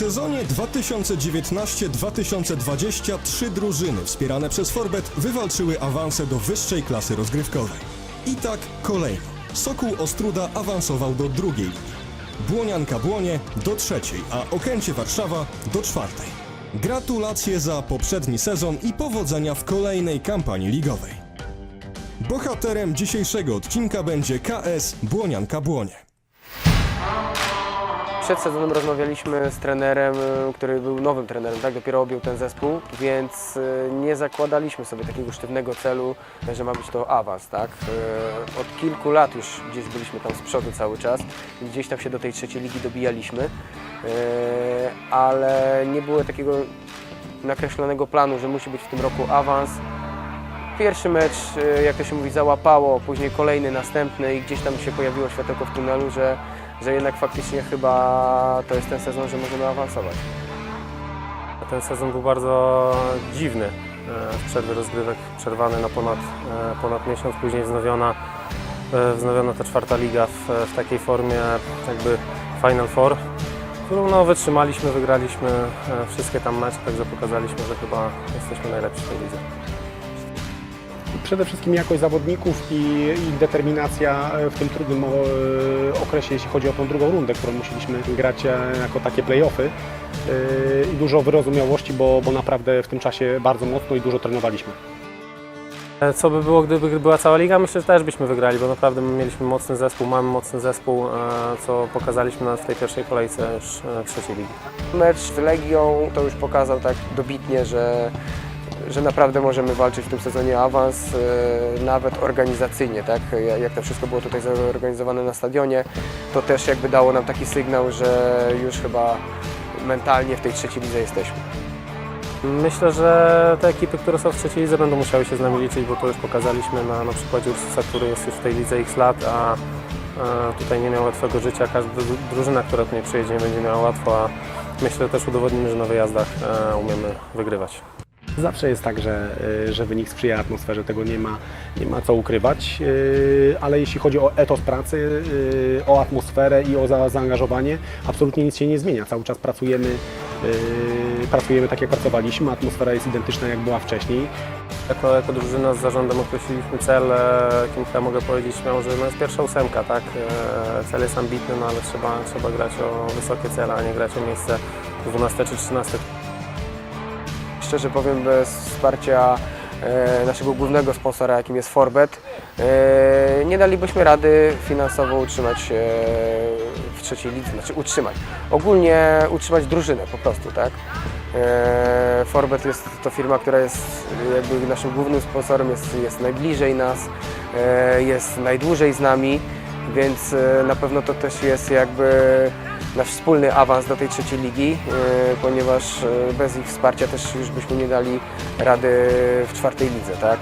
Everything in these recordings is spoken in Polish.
sezonie 2019-2020 trzy drużyny wspierane przez Forbet wywalczyły awanse do wyższej klasy rozgrywkowej. I tak kolejno. Sokół Ostruda awansował do drugiej ligi. Błonianka Błonie do trzeciej, a Okęcie Warszawa do czwartej. Gratulacje za poprzedni sezon i powodzenia w kolejnej kampanii ligowej. Bohaterem dzisiejszego odcinka będzie KS Błonianka Błonie. Przed sezonem rozmawialiśmy z trenerem, y, który był nowym trenerem, tak? Dopiero objął ten zespół, więc y, nie zakładaliśmy sobie takiego sztywnego celu, że ma być to awans, tak? Y, Od kilku lat już gdzieś byliśmy tam z przodu cały czas, gdzieś tam się do tej trzeciej ligi dobijaliśmy, ale nie było takiego nakreślonego planu, że musi być w tym roku awans. Pierwszy mecz, jak to się mówi, załapało, później kolejny, następny i gdzieś tam się pojawiło światełko w tunelu, że, że jednak faktycznie chyba to jest ten sezon, że możemy awansować. Ten sezon był bardzo dziwny. E, W przerwie rozgrywek przerwany na ponad, e, ponad miesiąc, później wznowiona, e, wznowiona ta czwarta liga w, w takiej formie jakby Final Four, którą no, wytrzymaliśmy, wygraliśmy wszystkie tam mecze, także pokazaliśmy, że chyba jesteśmy najlepsi w tej lidze. Przede wszystkim jakość zawodników i ich determinacja w tym trudnym e, okresie, jeśli chodzi o tą drugą rundę, którą musieliśmy grać e, jako takie play-offy. E, I dużo wyrozumiałości, bo, bo naprawdę w tym czasie bardzo mocno i dużo trenowaliśmy. E, Co by było, gdyby była cała liga? Myślę, że też byśmy wygrali, bo naprawdę mieliśmy mocny zespół, mamy mocny zespół, e, co pokazaliśmy nawet w tej pierwszej kolejce już e, trzeciej ligi. Mecz z Legią to już pokazał tak dobitnie, że, że naprawdę możemy walczyć w tym sezonie o awans, y, nawet organizacyjnie, tak? Ja- Jak to wszystko było tutaj zorganizowane na stadionie, to też jakby dało nam taki sygnał, że już chyba mentalnie w tej trzeciej lidze jesteśmy. Myślę, że te ekipy, które są w trzeciej lidze będą musiały się z nami liczyć, bo to już pokazaliśmy na, na przykładzie Ursusa, który jest już w tej lidze x lat, a, a tutaj nie miał łatwego życia. Każda dru- drużyna, która tu nie przyjedzie, nie będzie miała łatwo, a myślę, że też udowodnimy, że na wyjazdach e, umiemy wygrywać. Zawsze jest tak, że, e, że wynik sprzyja atmosferze, tego nie ma, nie ma co ukrywać, e, ale jeśli chodzi o etos pracy, e, o atmosferę i o za, zaangażowanie, absolutnie nic się nie zmienia. Cały czas pracujemy, pracujemy tak jak pracowaliśmy, atmosfera jest identyczna jak była wcześniej. Jako, jako drużyna z zarządem określiliśmy cel, jakim chyba mogę powiedzieć że no jest pierwsza ósemka, tak? E, Cel jest ambitny, no ale trzeba, trzeba grać o wysokie cele, a nie grać o miejsce 12 czy 13. Szczerze powiem, bez wsparcia e, naszego głównego sponsora, jakim jest Forbet, e, nie dalibyśmy rady finansowo utrzymać się w trzeciej lidze, znaczy utrzymać. Ogólnie utrzymać drużynę po prostu, tak? E, Forbet jest to firma, która jest jakby naszym głównym sponsorem, jest, jest najbliżej nas, e, jest najdłużej z nami, więc e, na pewno to też jest jakby nasz wspólny awans do tej trzeciej ligi, e, ponieważ e, bez ich wsparcia też już byśmy nie dali rady w czwartej lidze, tak?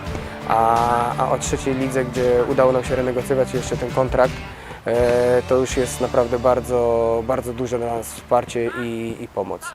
A, a o trzeciej lidze, gdzie udało nam się renegocjować jeszcze ten kontrakt, e, to już jest naprawdę bardzo, bardzo duże dla nas wsparcie i, i pomoc.